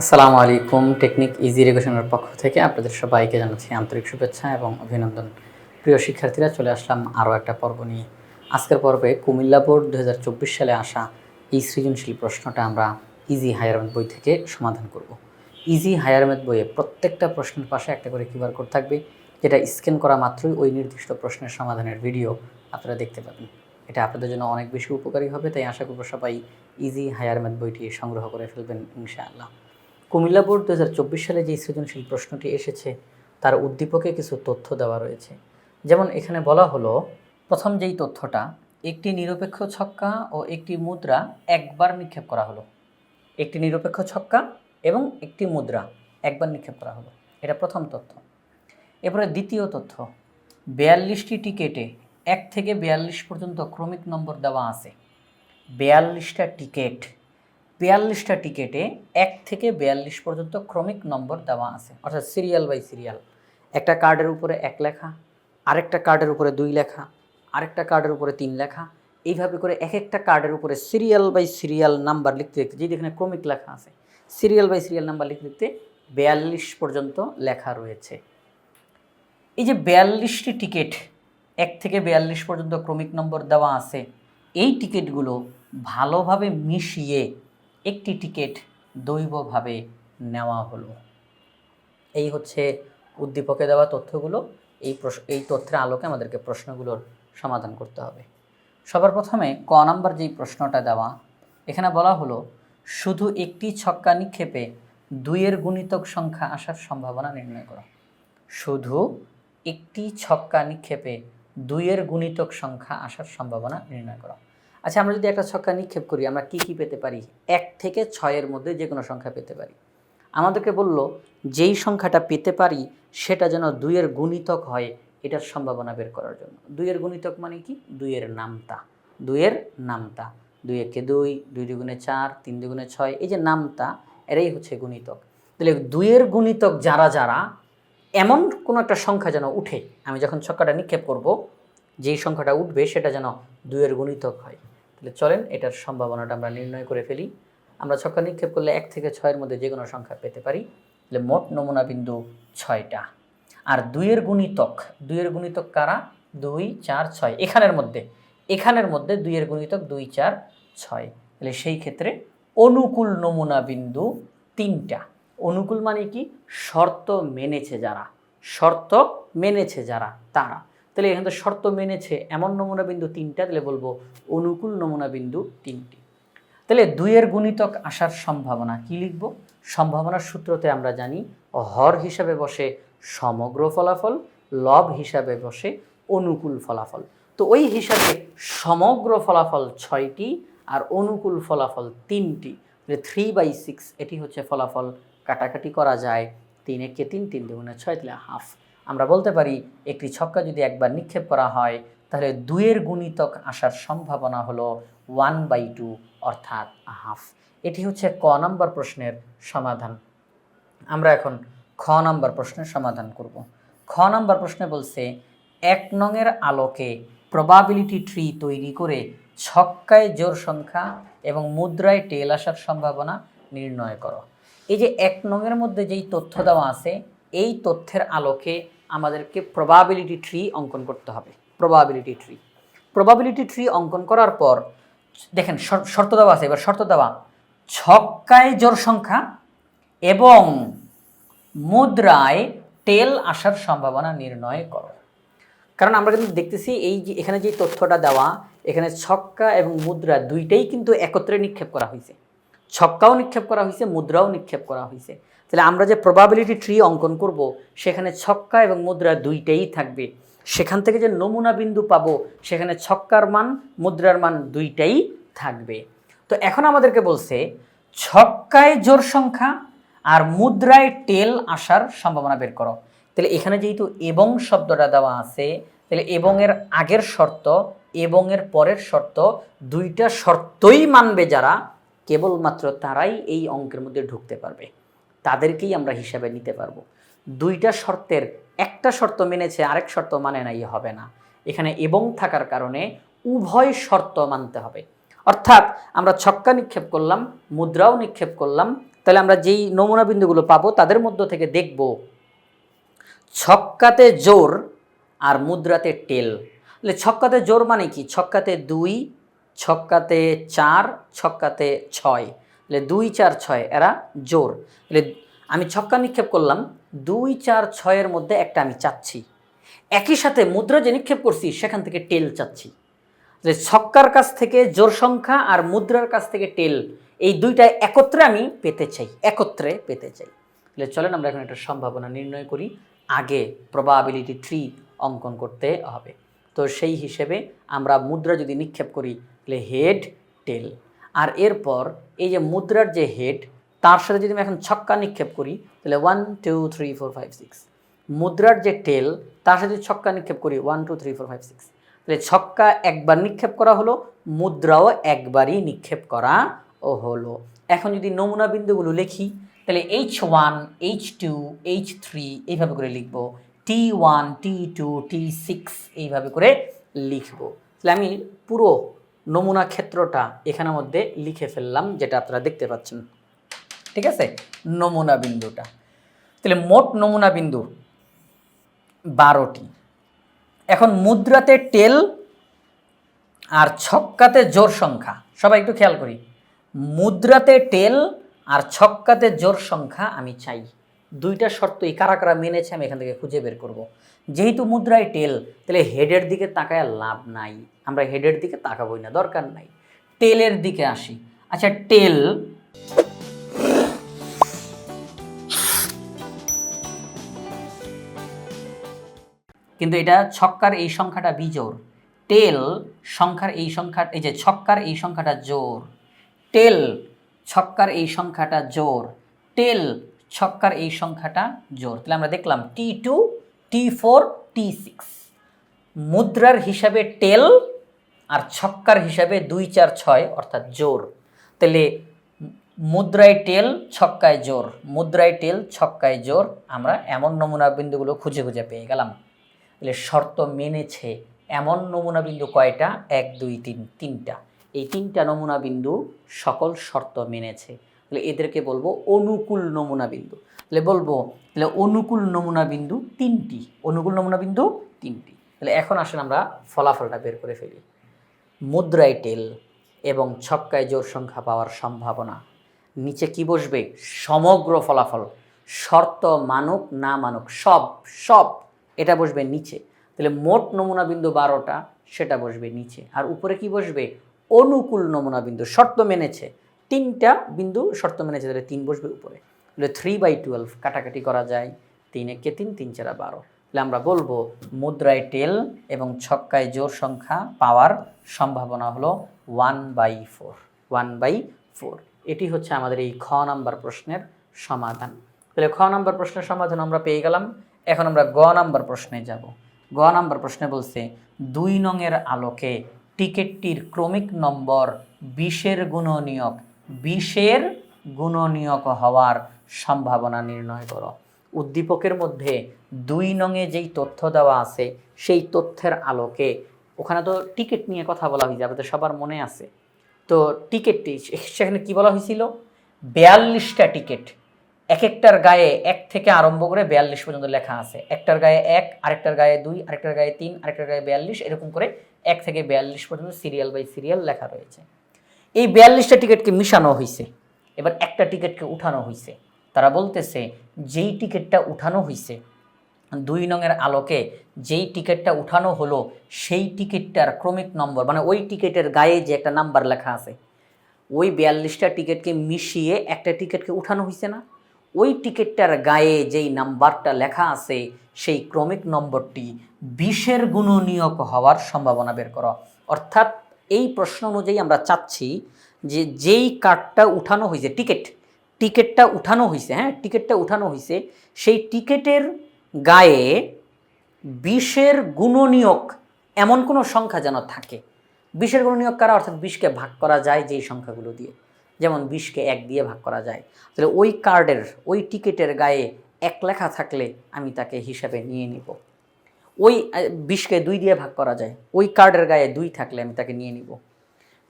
আসসালামু আলাইকুম, technique easy রেগুলেশনের পক্ষ থেকে আপনাদের সবাইকে জানাচ্ছি আন্তরিক শুভেচ্ছা এবং অভিনন্দন। প্রিয় শিক্ষার্থীরা, চলে আসলাম আরও একটা পর্ব নিয়ে। আজকের পর্বে কুমিল্লা বোর্ড দু হাজার চব্বিশ সালে আসা এই সৃজনশীল প্রশ্নটা আমরা ইজি হায়ারম্যাথ বই থেকে সমাধান করব। ইজি হায়ার বইয়ে প্রত্যেকটা প্রশ্নের পাশে একটা করে কিউআর কোড থাকবে, যেটা স্ক্যান করা মাত্রই ওই নির্দিষ্ট প্রশ্নের সমাধানের ভিডিও আপনারা দেখতে পাবেন। এটা আপনাদের জন্য অনেক বেশি উপকারী হবে, তাই আশা করব সবাই ইজি হায়ার বইটি সংগ্রহ করে ফেলবেন ইনশাআল্লাহ। কুমিল্লা বোর্ড দু হাজার চব্বিশ সালে যে সৃজনশীল প্রশ্নটি এসেছে, তার উদ্দীপকে কিছু তথ্য দেওয়া রয়েছে। যেমন এখানে বলা হলো, প্রথম যেই তথ্যটা, একটি নিরপেক্ষ ছক্কা ও একটি মুদ্রা একবার নিক্ষেপ করা হলো। একটি নিরপেক্ষ ছক্কা এবং একটি মুদ্রা একবার নিক্ষেপ করা হলো। এটা প্রথম তথ্য। এরপরে দ্বিতীয় তথ্য, বিয়াল্লিশটি টিকেটে এক থেকে বিয়াল্লিশ পর্যন্ত ক্রমিক নম্বর দেওয়া আছে। বিয়াল্লিশটা টিকেট বিয়াল্লিশটা টিকেটে এক থেকে বিয়াল্লিশ পর্যন্ত ক্রমিক নম্বর দেওয়া আছে। অর্থাৎ সিরিয়াল বাই সিরিয়াল। একটা কার্ডের উপরে এক লেখা, আরেকটা কার্ডের উপরে দুই লেখা, আরেকটা কার্ডের উপরে তিন লেখা। এইভাবে করে এক একটা কার্ডের উপরে সিরিয়াল বাই সিরিয়াল নাম্বার লিখতে লিখতে যেটি এখানে ক্রমিক লেখা আছে, সিরিয়াল বাই সিরিয়াল নাম্বার লিখতে লিখতে বিয়াল্লিশ পর্যন্ত লেখা রয়েছে। এই যে বিয়াল্লিশটি টিকিট, এক থেকে বিয়াল্লিশ পর্যন্ত ক্রমিক নম্বর দেওয়া আছে, এই টিকিটগুলো ভালোভাবে মিশিয়ে একটি টিকিট দৈবভাবে নেওয়া হলো। এই হচ্ছে উদ্দীপকে দেওয়া তথ্যগুলো। এই এই তথ্যের আলোকে আমাদেরকে প্রশ্নগুলোর সমাধান করতে হবে। সবার প্রথমে ক নাম্বার যেই প্রশ্নটা দেওয়া, এখানে বলা হলো, শুধু একটি ছক্কা নিক্ষেপে দুইয়ের গুণিতক সংখ্যা আসার সম্ভাবনা নির্ণয় করো। শুধু একটি ছক্কা নিক্ষেপে দুইয়ের গুণিতক সংখ্যা আসার সম্ভাবনা নির্ণয় করো। আচ্ছা আমরা যদি একটা ছক্কা নিক্ষেপ করি, আমরা কি কি পেতে পারি? এক থেকে ছয়ের মধ্যে যে কোনো সংখ্যা পেতে পারি। আমাদেরকে বলল, যেই সংখ্যাটা পেতে পারি, সেটা যেন দুইয়ের গুণিতক হয়, এটার সম্ভাবনা বের করার জন্য। দুইয়ের গুণিতক মানে কি? দুইয়ের নামতা। দুইয়ের নামতা। দুই একে দুই দুই দুগুণে চার, তিন দুগুণে ছয়, এই যে নামতা, এরাই হচ্ছে গুণিতক। তাহলে দুইয়ের গুণিতক যারা যারা, এমন কোনো একটা সংখ্যা যেন উঠে, আমি যখন ছক্কাটা নিক্ষেপ করব, যেই সংখ্যাটা উঠবে, সেটা যেন দুইয়ের গুণিতক হয়। তাহলে চলেন, এটার সম্ভাবনাটা আমরা নির্ণয় করে ফেলি। আমরা ছক্কা নিক্ষেপ করলে এক থেকে ছয়ের মধ্যে যে কোনো সংখ্যা পেতে পারি। তাহলে মোট নমুনা বিন্দু ছয়টা। আর দুইয়ের গুণিতক দুইয়ের গুণিতক কারা? দুই, চার, ছয়। এখানের মধ্যে এখানের মধ্যে দুইয়ের গুণিতক দুই, চার, ছয়। তাহলে সেই ক্ষেত্রে অনুকূল নমুনা বিন্দু তিনটা। অনুকূল মানে কি? শর্ত মেনেছে যারা, শর্ত মেনেছে যারা, তারা। তাহলে এখানে শর্ত মেনেছে এমন নমুনা বিন্দু তিনটা, তাহলে বলব অনুকূল নমুনা বিন্দু তিনটি। তাহলে দুইয়ের গুণিতক আসার সম্ভাবনা কি লিখব? সম্ভাবনার সূত্রতে আমরা জানি হর হিসাবে বসে সমগ্র ফলাফল, লব হিসাবে বসে অনুকূল ফলাফল। তো ওই হিসাবে সমগ্র ফলাফল ছয়টি আর অনুকূল ফলাফল তিনটি। থ্রি বাই সিক্স এটি হচ্ছে ফলাফল। কাটাকাটি করা যায় তিন একে তিন তিন দুগুণে ছয়, তাহলে হাফ আমরা বলতে পারি, একটি ছক্কা যদি একবার নিক্ষেপ করা হয়, তাহলে দুইয়ের গুণিতক আসার সম্ভাবনা হলো ওয়ান বাই টু অর্থাৎ হাফ এটি হচ্ছে ক নম্বর প্রশ্নের সমাধান। আমরা এখন খ নম্বর প্রশ্নের সমাধান করব। খ নম্বর প্রশ্নে বলছে, এক নংয়ের আলোকে প্রবাবিলিটি ট্রি তৈরি করে ছক্কায় জোর সংখ্যা এবং মুদ্রায় টেল আসার সম্ভাবনা নির্ণয় করো। এই যে এক নংয়ের মধ্যে যেই তথ্য দেওয়া আছে এই তথ্যের আলোকে আমাদেরকে প্রবাবিলিটি ট্রি অঙ্কন করতে হবে প্রবাবিলিটি ট্রি প্রবাবিলিটি ট্রি অঙ্কন করার পর, দেখেন শর্ত দেওয়া আছে, এবার শর্ত দেওয়া, ছক্কায় জোর সংখ্যা এবং মুদ্রায় টেল আসার সম্ভাবনা নির্ণয় করো। কারণ আমরা কিন্তু দেখতেছি এই যে, এখানে যে তথ্যটা দেওয়া, এখানে ছক্কা এবং মুদ্রা দুইটাই কিন্তু একত্রে নিক্ষেপ করা হয়েছে। ছক্কাও নিক্ষেপ করা হয়েছে, মুদ্রাও নিক্ষেপ করা হয়েছে। তাহলে আমরা যে প্রবাবিলিটি ট্রি অঙ্কন করব, সেখানে ছক্কা এবং মুদ্রা দুইটাই থাকবে। সেখান থেকে যে নমুনা বিন্দু পাবো, সেখানে ছক্কার মান, মুদ্রার মান দুইটাই থাকবে। তো এখন আমাদেরকে বলছে, ছক্কায় জোর সংখ্যা আর মুদ্রায় টেল আসার সম্ভাবনা বের করো। তাহলে এখানে যেহেতু এবং শব্দটা দেওয়া আছে, তাহলে এবং এর আগের শর্ত এবং এর পরের শর্ত, দুইটা শর্তই মানবে যারা কেবলমাত্র তারাই এই অঙ্কের মধ্যে ঢুকতে পারবে। তাদেরকেই আমরা হিসাবে নিতে পারব। দুইটা শর্তের একটা শর্ত মেনেছে, আরেক শর্ত মানে নাই হবে না। এখানে এবং থাকার কারণে উভয় শর্ত মানতে হবে। অর্থাৎ আমরা ছক্কা নিক্ষেপ করলাম, মুদ্রাও নিক্ষেপ করলাম, তাহলে আমরা যেই নমুনা বিন্দুগুলো পাবো তাদের মধ্য থেকে দেখব ছক্কাতে জোর আর মুদ্রাতে টেল। তাহলে ছক্কাতে জোর মানে কি? ছক্কাতে দুই ছক্কাতে চার, ছক্কাতে ছয়। তাহলে দুই, চার, ছয়, এরা জোর। তাহলে আমি ছক্কা নিক্ষেপ করলাম, দুই, চার, ছয়ের মধ্যে একটা আমি চাচ্ছি। একই সাথে মুদ্রা যে নিক্ষেপ করছি, সেখান থেকে টেল চাচ্ছি। যে ছক্কার কাছ থেকে জোর সংখ্যা আর মুদ্রার কাছ থেকে টেল, এই দুইটা একত্রে আমি পেতে চাই, একত্রে পেতে চাই। তাহলে চলেন আমরা এখন একটা সম্ভাবনা নির্ণয় করি, আগে প্রবাবিলিটি ট্রি অঙ্কন করতে হবে। তো সেই হিসেবে আমরা মুদ্রা যদি নিক্ষেপ করি তাহলে হেড টেল আর এরপর এই যে মুদ্রার যে হেড তার সাথে যদি আমি এখন ছক্কা নিক্ষেপ করি, তাহলে one two three four five six মুদ্রার যে টেল তার সাথে যদি ছক্কা নিক্ষেপ করি one two three four five six তাহলে ছক্কা একবার নিক্ষেপ করা হলো, মুদ্রাও একবারই নিক্ষেপ করা ও হলো। এখন যদি নমুনা বিন্দুগুলো লিখি, তাহলে H one H two H three এইভাবে করে লিখব। T one T two T six এইভাবে করে লিখব। তাহলে আমি পুরো নমুনা ক্ষেত্রটা এখানের মধ্যে লিখে ফেললাম, যেটা আপনারা দেখতে পাচ্ছেন। ঠিক আছে? নমুনা বিন্দুটা। তাহলে মোট নমুনা বিন্দু বারোটি। এখন মুদ্রাতে টেল আর ছক্কাতে জোর সংখ্যা। সবাই একটু খেয়াল করি। মুদ্রাতে টেল আর ছক্কাতে জোর সংখ্যা আমি চাই। দুইটা শর্তই কারা কারা মেনেছে আমি এখান থেকে খুঁজে বের করব। যেহেতু মুদ্রায় টেল তাহলে হেডের দিকে তাকায় লাভ নাই। আমরা হেডের দিকে তাকাবই না, দরকার নাই। টেলের দিকে আসি। আচ্ছা টেল কিন্তু এটা ছক্কার এই সংখ্যাটা বিজোর টেল সংখ্যার এই সংখ্যা, এই যে ছক্কার এই সংখ্যাটা জোর টেল ছক্কার এই সংখ্যাটা জোর টেল ছক্কার এই সংখ্যাটা জোর। তাহলে আমরা দেখলাম T two T four T six মুদ্রার হিসাবে টেল আর ছক্কার হিসাবে দুই চার ছয়, অর্থাৎ জোর। তাহলে মুদ্রায় টেল, ছক্কায় জোর। মুদ্রায় টেল, ছক্কায় জোর। আমরা এমন নমুনা বিন্দুগুলো খুঁজে খুঁজে পেয়ে গেলাম। তাহলে শর্ত মেনেছে এমন নমুনা বিন্দু কয়টা? এক, দুই, তিন, তিনটা। এই তিনটা নমুনা বিন্দু সকল শর্ত মেনেছে। তাহলে এদেরকে বলব অনুকূল নমুনা বিন্দু। তাহলে বলব, তাহলে অনুকূল নমুনা বিন্দু তিনটি। অনুকূল নমুনা বিন্দু তিনটি। তাহলে এখন আসেন আমরা ফলাফলটা বের করে ফেলি। মুদ্রায় টেল এবং ছক্কায় জোর সংখ্যা পাওয়ার সম্ভাবনা। নিচে কি বসবে? সমগ্র ফলাফল। শর্ত মানুক, না মানুক, সব সব। এটা বসবে নিচে। তাহলে মোট নমুনা বিন্দু বারোটা, সেটা বসবে নিচে। আর উপরে কি বসবে? অনুকূল নমুনা বিন্দু। শর্ত মেনেছে। তিনটা বিন্দু শর্ত মেনেছে তাহলে তিন বসবে উপরে। তাহলে থ্রি বাই টুয়েলভ কাটাকাটি করা যায় তিন একে তিন তিন চারা বারো। তাহলে আমরা বলব মুদ্রায় টেল এবং ছক্কায় জোর সংখ্যা পাওয়ার সম্ভাবনা হলো one by four one by four এটি হচ্ছে আমাদের এই খ নাম্বার প্রশ্নের সমাধান। তাহলে খ নাম্বার প্রশ্নের সমাধান আমরা পেয়ে গেলাম। এখন আমরা গ নাম্বার প্রশ্নে যাব। গ নাম্বার প্রশ্নে বলছে, দুই নংয়ের আলোকে টিকেটটির ক্রমিক নম্বর বিশের গুণনীয়ক বিশের গুণনীয়ক হওয়ার সম্ভাবনা নির্ণয় করো। উদ্দীপকের মধ্যে দুই নংয়ে যেই তথ্য দেওয়া আছে, সেই তথ্যের আলোকে, ওখানে তো টিকিট নিয়ে কথা বলা হয়েছে, আপনাদের সবার মনে আছে। তো টিকিটটি, সেখানে কি বলা হয়েছিল? বিয়াল্লিশটা টিকিট। এক একটার গায়ে এক থেকে আরম্ভ করে বিয়াল্লিশ পর্যন্ত লেখা আছে। একটার গায়ে এক, আরেকটার গায়ে দুই, আরেকটার গায়ে তিন, আরেকটার গায়ে বিয়াল্লিশ, এরকম করে এক থেকে বিয়াল্লিশ পর্যন্ত সিরিয়াল বাই সিরিয়াল লেখা রয়েছে। এই বিয়াল্লিশটা টিকিটকে মিশানো হয়েছে এবার একটা টিকিটকে উঠানো হয়েছে তারা বলতেছে, যেই টিকিটটা উঠানো হয়েছে দুই নংয়ের আলোকে যেই টিকিটটা উঠানো হলো, সেই টিকিটটার ক্রমিক নম্বর মানে ওই টিকিটের গায়ে যে একটা নাম্বার লেখা আছে, ওই বিয়াল্লিশটা টিকিটকে মিশিয়ে একটা টিকিটকে উঠানো হয়েছে না। ওই টিকিটটার গায়ে যেই নাম্বারটা লেখা আছে, সেই ক্রমিক নম্বরটি বিশের গুণনীয়ক হওয়ার সম্ভাবনা বের করা। অর্থাৎ এই প্রশ্ন অনুযায়ী আমরা চাচ্ছি যে যেই কার্ডটা উঠানো হয়েছে, টিকিট, টিকিটটা উঠানো হয়েছে হ্যাঁ টিকিটটা উঠানো হয়েছে, সেই টিকিটের গায়ে বিশের গুণনীয়ক এমন কোনো সংখ্যা যেন থাকে। বিশের গুণনীয়ক কারা? অর্থাৎ বিশকে ভাগ করা যায় যেই সংখ্যাগুলো দিয়ে। যেমন বিশকে এক দিয়ে ভাগ করা যায়। তাহলে ওই কার্ডের, ওই টিকিটের গায়ে এক লেখা থাকলে আমি তাকে হিসাবে নিয়ে নিব। ওই বিশকে দুই দিয়ে ভাগ করা যায়। ওই কার্ডের গায়ে দুই থাকলে আমি তাকে নিয়ে নিব।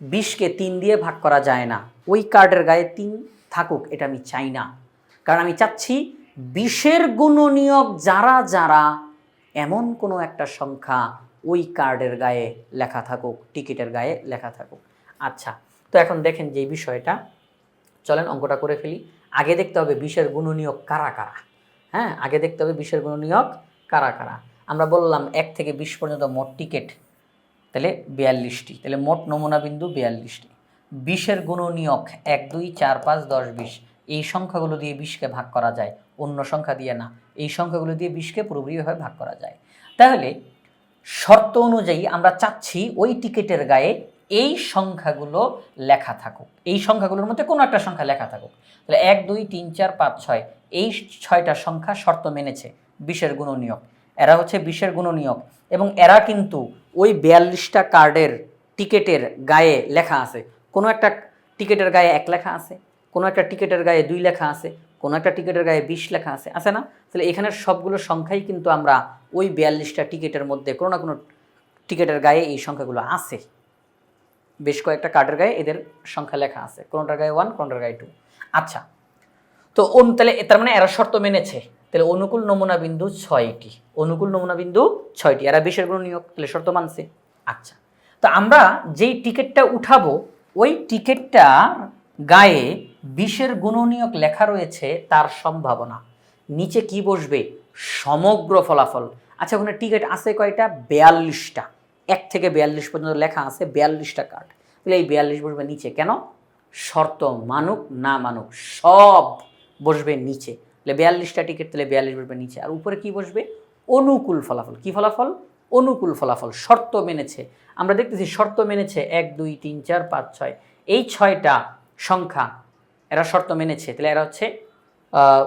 বিশকে তিন দিয়ে ভাগ করা যায় না। ওই কার্ডের গায়ে তিন থাকুক, এটা আমি চাই না। কারণ আমি চাচ্ছি বিশের গুণনীয়ক যারা যারা এমন কোনো একটা সংখ্যা ওই কার্ডের গায়ে লেখা থাকুক, টিকিটের গায়ে লেখা থাকুক। আচ্ছা তো এখন দেখেন যে বিষয়টা, চলেন অঙ্কটা করে ফেলি। আগে দেখতে হবে বিশের গুণনীয়ক কারা কারা? হ্যাঁ আগে দেখতে হবে বিশের গুণনীয়ক কারা কারা? আমরা বললাম এক থেকে বিশ পর্যন্ত মোট টিকিট, তাহলে বিয়াল্লিশটি, তাহলে মোট নমুনা বিন্দু বিয়াল্লিশটি। বিশের গুণনীয়ক এক, দুই, চার, পাঁচ, দশ, বিশ, এই সংখ্যাগুলো দিয়ে বিশকে ভাগ করা যায়, অন্য সংখ্যা দিয়ে না, এই সংখ্যাগুলো দিয়ে বিশকে পুরোপুরিভাবে ভাগ করা যায়। তাহলে শর্ত অনুযায়ী আমরা চাচ্ছি ওই টিকিটের গায়ে এই সংখ্যাগুলো লেখা থাকুক, এই সংখ্যাগুলোর মধ্যে কোনো একটা সংখ্যা লেখা থাকুক। তাহলে এক, দুই, তিন, চার, পাঁচ, ছয়, এই ছয়টা সংখ্যা শর্ত মেনেছে, বিশের গুণনীয়ক। এরা হচ্ছে বিশের গুণনীয়ক। এবং এরা কিন্তু ওই বিয়াল্লিশটা কার্ডের টিকেটের গায়ে লেখা আছে। কোনো একটা টিকেটের গায়ে এক লেখা আছে, কোনো একটা টিকেটের গায়ে দুই লেখা আছে, কোনো একটা টিকেটের গায়ে বিশ লেখা আছে। আছে না? তাহলে এখানের সবগুলো সংখ্যাই কিন্তু আমরা ওই বিয়াল্লিশটা টিকেটের মধ্যে কোনো না কোনো টিকেটের গায়ে এই সংখ্যাগুলো আছে। বেশ কয়েকটা কার্ডের গায়ে এদের সংখ্যা লেখা আছে। কোনোটার গায়ে ওয়ান কোনোটার গায়ে টু আচ্ছা। তো অন তাহলে তার মানে এরা শর্ত মেনেছে। তাহলে অনুকূল নমুনা বিন্দু ছয়টি। অনুকূল নমুনা বিন্দু ছয়টি। এরা বিশের গুণ নিয়োগ, তাহলে শর্ত মানছে। আচ্ছা। তো আমরা যেই টিকিটটা উঠাবো, ওই টিকিটটা গায়ে বিশের গুণনীয়ক লেখা রয়েছে তার সম্ভাবনা। নিচে কি বসবে? সমগ্র ফলাফল। আচ্ছা ওখানে টিকিট আছে কয়টা? বেয়াল্লিশটা। এক থেকে বিয়াল্লিশ পর্যন্ত লেখা আছে বিয়াল্লিশটা কার্ড। তাহলে এই বিয়াল্লিশ বসবে নিচে কেন? শর্ত মানুক না মানুক, সব বসবে নিচে। তাহলে বিয়াল্লিশটা টিকিট তাহলে বিয়াল্লিশ বসবে নিচে। আর উপরে কি বসবে? অনুকূল ফলাফল। কি ফলাফল? অনুকূল ফলাফল। শর্ত মেনেছে। আমরা দেখতেছি শর্ত মেনেছে এক, দুই, তিন, চার, পাঁচ, ছয়। এই ছয়টা সংখ্যা এরা শর্ত মেনেছে। তাহলে এরা হচ্ছে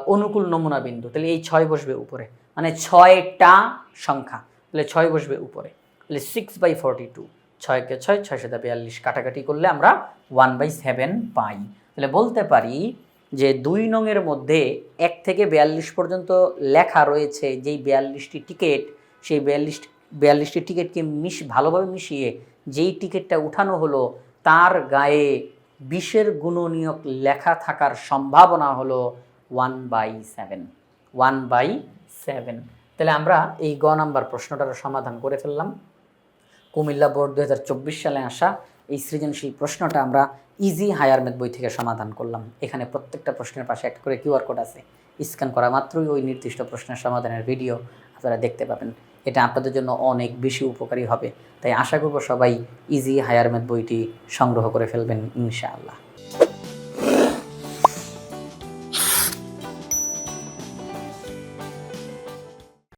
অনুকূল নমুনা বিন্দু। তাহলে এই ছয় বসবে উপরে। মানে ছয়টা সংখ্যা। তাহলে ছয় বসবে উপরে। তাহলে সিক্স বাই ফোরটি টু ছয়কে ছয় ছয় সাথে বিয়াল্লিশ। কাটাকাটি করলে আমরা ওয়ান বাই সেভেন পাই। তাহলে বলতে পারি যে দুই নংয়ের মধ্যে এক থেকে বিয়াল্লিশ পর্যন্ত লেখা রয়েছে যেই বিয়াল্লিশটি টিকিট, সেই বিয়াল্লিশ, বিয়াল্লিশটি টিকিটকে মিশ, ভালোভাবে মিশিয়ে যেই টিকিটটা উঠানো হলো, তার গায়ে বিশের গুণনীয়ক লেখা থাকার সম্ভাবনা হলো one by seven one by seven তাহলে আমরা এই গ নাম্বার প্রশ্নটার সমাধান করে ফেললাম। কুমিল্লা বোর্ড দু হাজার চব্বিশ সালে আসা এই সৃজনশীল প্রশ্নটা আমরা ইজি হায়ার ম্যাথ বই থেকে সমাধান করলাম। এখানে প্রত্যেকটা প্রশ্নের পাশে একটা করে কিউআর কোড আছে। স্ক্যান করা মাত্রই ওই নির্দিষ্ট প্রশ্নের সমাধানের ভিডিও আপনারা দেখতে পাবেন। এটা আপনাদের জন্য অনেক বেশি উপকারী হবে। তাই আশা করব সবাই ইজি হায়ার ম্যাথ বইটি সংগ্রহ করে ফেলবেন ইনশাআল্লাহ।